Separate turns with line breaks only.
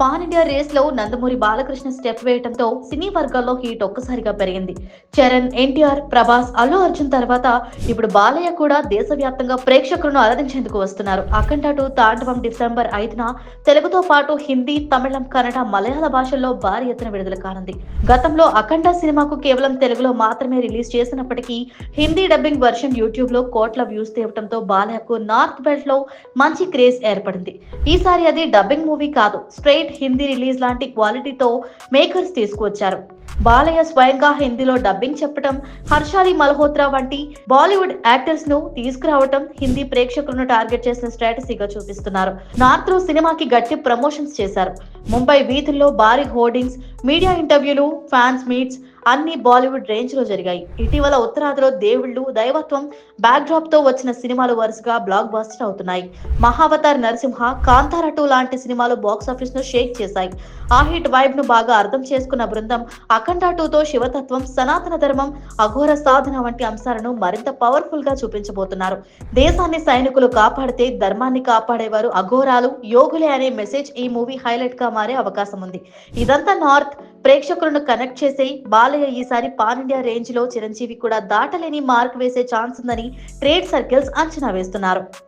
Pan India రేస్లో Nandamuri Balakrishna step వేయడంతో సినీ వర్గాల్లో హీట్ ఒక్కసారిగా పెరిగింది. చరణ్ ఎన్టీఆర్ ప్రభాస్ అల్లు అర్జున్ తర్వాత ఇప్పుడు బాలయ్య కూడా దేశవ్యాప్తంగా ప్రేక్షకులను ఆరాధించేందుకు వస్తున్నారు. అఖండ టూ తాండవం డిసెంబర్ ఐదున తెలుగుతో పాటు హిందీ తమిళం కన్నడ మలయాళ భాషల్లో భారీ ఎత్తున విడుదల కానుంది. గతంలో అఖండ సినిమాకు కేవలం తెలుగులో మాత్రమే రిలీజ్ చేసినప్పటికీ హిందీ డబ్బింగ్ వర్షన్ యూట్యూబ్లో కోట్ల వ్యూస్ తేవడంతో బాలయ్యకు నార్త్ బెల్ట్లో మంచి క్రేజ్ ఏర్పడింది. ఈసారి అది డబ్బింగ్ మూవీ కాదు స్ట్రైట్ హిందీ రిలీజ్ లాంటి క్వాలిటీతో మేకర్స్ తీసుకువచ్చారు. బాలయ్య స్వయంగా హిందీలో డబ్బింగ్ చెప్పడం హర్షాలి మల్హోత్రా వంటి బాలీవుడ్ యాక్టర్స్ను తీసుకురావటం హిందీ ప్రేక్షకులను టార్గెట్ చేసిన స్ట్రాటజీగా చూపిస్తున్నారు. నార్త్లో సినిమాకి గట్టి ప్రమోషన్స్ చేశారు. ముంబై వీధుల్లో భారీ హోర్డింగ్స్ మీడియా ఇంటర్వ్యూలు ఫ్యాన్స్ మీట్స్ అన్ని బాలీవుడ్ రేంజ్లో జరిగాయి. ఇటీవల ఉత్తరాదిలో దేవుళ్ళు దైవత్వం బ్యాక్ డ్రాప్తో వచ్చిన సినిమాలు వరుసగా బ్లాక్ బాస్టర్ అవుతున్నాయి. మహావతార్ నరసింహ కాంతార టూ లాంటి సినిమాలు బాక్స్ ఆఫీస్ను షేక్ చేశాయి. ఆ హిట్ వైబ్ను బాగా అర్థం చేసుకున్న బృందం అఖండ టూతో శివతత్వం సనాతన ధర్మం అఘోర సాధన వంటి అంశాలను మరింత పవర్ఫుల్గా చూపించబోతున్నారు. దేశాన్ని సైనికులు కాపాడితే ధర్మాన్ని కాపాడేవారు అఘోరాలు యోగులే అనే మెసేజ్ ఈ మూవీ హైలైట్గా మారే అవకాశం ఉంది. ఇదంతా నార్త్ ప్రేక్షకులను కనెక్ట్ చేసే బాలయ్య ఈసారి పాన్ ఇండియా రేంజ్లో చిరంజీవి కూడా దాటలేని మార్క్ వేసే ఛాన్స్ ఉందని ట్రేడ్ సర్కిల్స్ అంచనా వేస్తున్నారు.